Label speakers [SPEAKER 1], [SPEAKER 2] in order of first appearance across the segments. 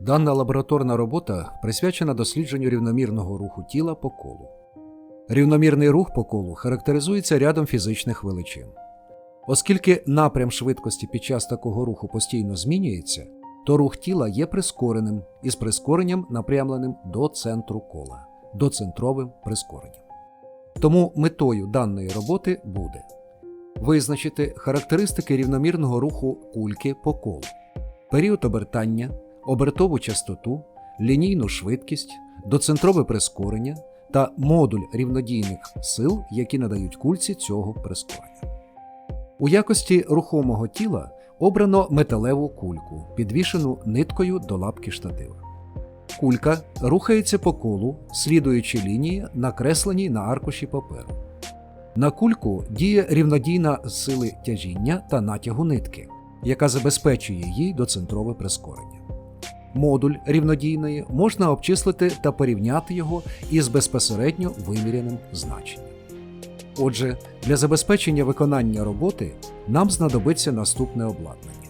[SPEAKER 1] Дана лабораторна робота присвячена дослідженню рівномірного руху тіла по колу. Рівномірний рух по колу характеризується рядом фізичних величин. Оскільки напрям швидкості під час такого руху постійно змінюється, то рух тіла є прискореним із прискоренням напрямленим до центру кола, доцентровим прискоренням. Тому метою даної роботи буде визначити характеристики рівномірного руху кульки по колу, період обертання, обертову частоту, лінійну швидкість, доцентрове прискорення та модуль рівнодійних сил, які надають кульці цього прискорення. У якості рухомого тіла обрано металеву кульку, підвішену ниткою до лапки штатива. Кулька рухається по колу, слідуючи лінії, накресленій на аркуші паперу. На кульку діє рівнодійна сили тяжіння та натягу нитки, яка забезпечує їй доцентрове прискорення. Модуль рівнодійної можна обчислити та порівняти його із безпосередньо виміряним значенням. Отже, для забезпечення виконання роботи нам знадобиться наступне обладнання: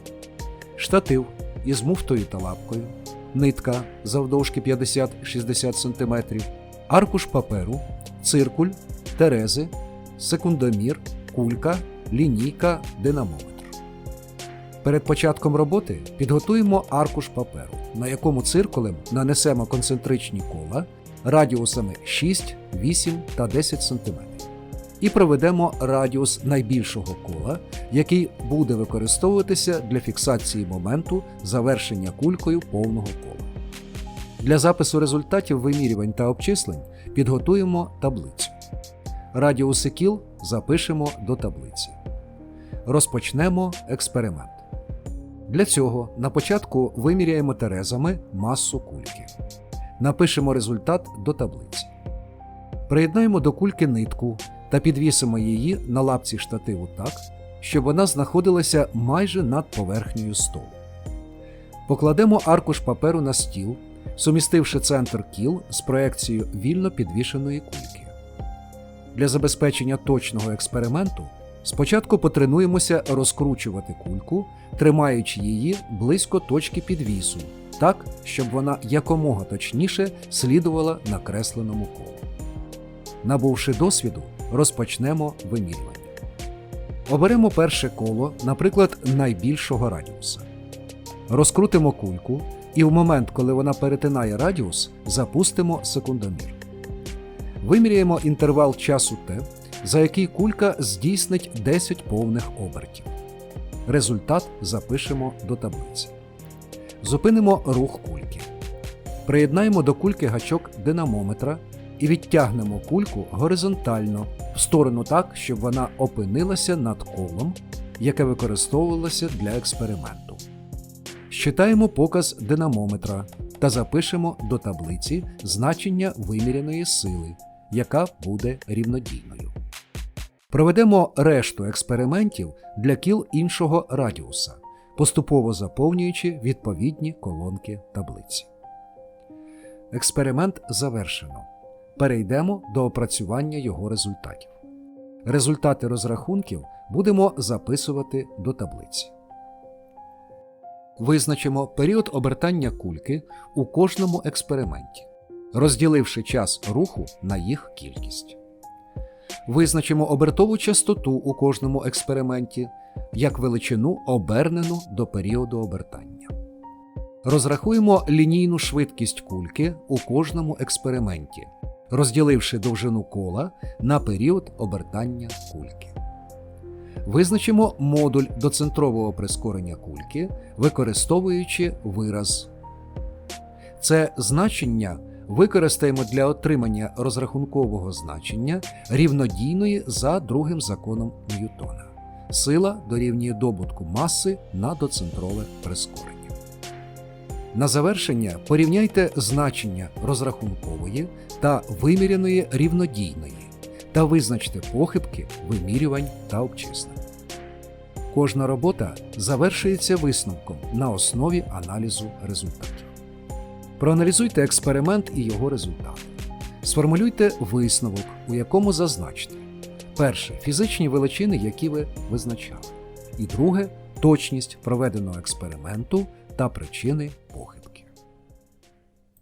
[SPEAKER 1] штатив із муфтою та лапкою, нитка завдовжки 50-60 см, аркуш паперу, циркуль, терези, секундомір, кулька, лінійка, динамометр. Перед початком роботи підготуємо аркуш паперу, на якому циркулем нанесемо концентричні кола радіусами 6, 8 та 10 см. І проведемо радіус найбільшого кола, який буде використовуватися для фіксації моменту завершення кулькою повного кола. Для запису результатів вимірювань та обчислень підготуємо таблицю. Радіуси кіл запишемо до таблиці. Розпочнемо експеримент. Для цього на початку виміряємо терезами масу кульки. Напишемо результат до таблиці. Приєднаємо до кульки нитку та підвісимо її на лапці штативу так, щоб вона знаходилася майже над поверхнею столу. Покладемо аркуш паперу на стіл, сумістивши центр кіл з проекцією вільно підвішеної кульки. Для забезпечення точного експерименту спочатку потренуємося розкручувати кульку, тримаючи її близько точки підвісу, так, щоб вона якомога точніше слідувала накресленому колу. Набувши досвіду, розпочнемо вимірювання. Оберемо перше коло, наприклад, найбільшого радіуса. Розкрутимо кульку і в момент, коли вона перетинає радіус, запустимо секундомір. Виміряємо інтервал часу Т, за який кулька здійснить 10 повних обертів. Результат запишемо до таблиці. Зупинимо рух кульки. Приєднаємо до кульки гачок динамометра і відтягнемо кульку горизонтально в сторону так, щоб вона опинилася над колом, яке використовувалося для експерименту. Щитаємо показ динамометра та запишемо до таблиці значення виміряної сили, яка буде рівнодійною. Проведемо решту експериментів для кіл іншого радіуса, поступово заповнюючи відповідні колонки таблиці. Експеримент завершено. Перейдемо до опрацювання його результатів. Результати розрахунків будемо записувати до таблиці. Визначимо період обертання кульки у кожному експерименті, розділивши час руху на їх кількість. Визначимо обертову частоту у кожному експерименті як величину обернену до періоду обертання. Розрахуємо лінійну швидкість кульки у кожному експерименті, розділивши довжину кола на період обертання кульки. Визначимо модуль доцентрового прискорення кульки, використовуючи вираз. Це значення використаємо для отримання розрахункового значення рівнодійної за другим законом Ньютона. Сила дорівнює добутку маси на доцентрове прискорення. На завершення порівняйте значення розрахункової та виміряної рівнодійної та визначте похибки вимірювань та обчислень. Кожна робота завершується висновком на основі аналізу результатів. Проаналізуйте експеримент і його результати. Сформулюйте висновок, у якому зазначте перше фізичні величини, які ви визначали, і друге точність проведеного експерименту та причини похибки.